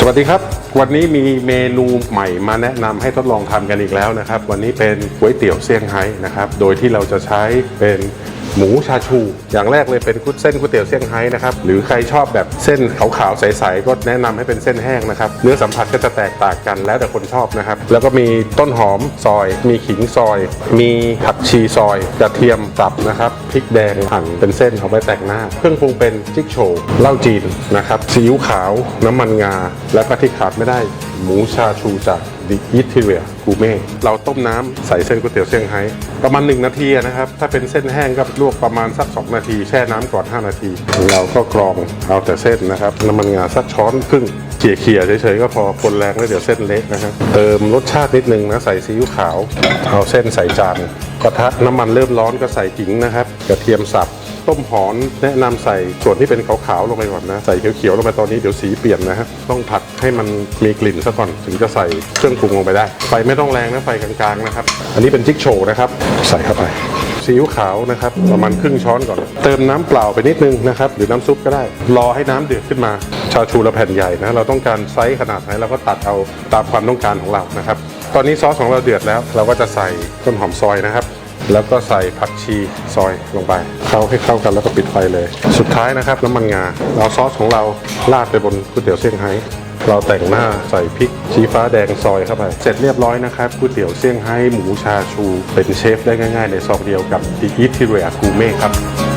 สวัสดีครับ วันนี้มีเมนูใหม่มาแนะนำให้ทดลองทำกันอีกแล้วนะครับ วันนี้เป็นก๋วยเตี๋ยวเซี่ยงไฮ้นะครับ โดยที่เราจะใช้เป็น หมูชาชู อย่างแรกเลยเป็นกุเส้นก๋วยเตี๋ยวเซี่ยงไฮ้นะครับหรือใครชอบแบบเส้นขาวๆใสๆก็แนะนำให้เป็นเส้นแห้งนะครับเนื้อสัมผัสก็จะแตกต่างกันแล้วแต่คนชอบนะครับแล้วก็มีต้นหอมซอย มีขิงซอย มีผักชีซอยกระเทียมสับนะครับพริกแดงหั่นเป็นเส้นเอาไว้แต่งหน้า เครื่องปรุงเป็นจิกโชเหล้าจีนนะครับซีอิ๊วขาวน้ำมันงา แล้วก็ที่ขาดไม่ได้ หมูชาชูจากดิยิทเรียกูเม่เราต้มน้ำใส่เส้นก๋วยเตี๋ยวเซี่ยงไฮ้ประมาณ 1 นาทีนะครับ ถ้าเป็นเส้นแห้งก็ลวกประมาณสัก 2 นาที แช่น้ำก่อน 5 นาที เราก็กรองเอาแต่เส้นนะครับน้ำมันงาสักช้อนครึ่งเขี่ยเขี่ยๆเฉยๆก็พอคนแรงแล้วเดี๋ยวเส้นเละนะครับเติมรสชาตินิดนึงนะใส่ซีอิ๊วขาว เอาเส้นใส่จานกระทะน้ำมันเริ่มร้อนก็ใส่ขิงนะครับ กระเทียมสับ ต้มหอนแนะนำใส่ส่วนที่เป็นขาวๆลงไปก่อนนะใส่เขียวๆลงไปตอนนี้เดี๋ยวสีเปลี่ยนนะฮะต้องผัดให้มันมีกลิ่นซะก่อนถึงจะใส่เครื่องปรุงลงไปได้ไฟไม่ต้องแรงนะไฟกลางๆนะครับ อันนี้เป็นจิ๊กโชว์นะครับใส่เข้าไปซีอิ๊วขาวนะครับประมาณครึ่งช้อนก่อน เติมน้ำเปล่าไปนิดนึงนะครับหรือน้ำซุปก็ได้ รอให้น้ำเดือดขึ้นมา ชาชูเราแผ่นใหญ่นะเราต้องการไซส์ขนาดไหนเราก็ตัดเอาตามความต้องการของเรานะครับ ตอนนี้ซอสของเราเดือดแล้ว เราก็จะใส่ต้นหอมซอยนะครับ แล้วก็ใส่ผักชีซอยลงไปเข้าให้เข้ากันแล้วก็ปิดไฟเลย สุดท้ายนะครับน้ำมันงาเราซอสของเราราดไปบนก๋วยเตี๋ยวเซี่ยงไฮ้เราแต่งหน้าใส่พริกชี้ฟ้าแดงซอยเข้าไป เสร็จเรียบร้อยนะครับก๋วยเตี๋ยวเซี่ยงไฮ้หมูชาชู เป็นเชฟได้ง่ายๆ ในซองเดียวกับดิอิทิเรียกูเม่ครับ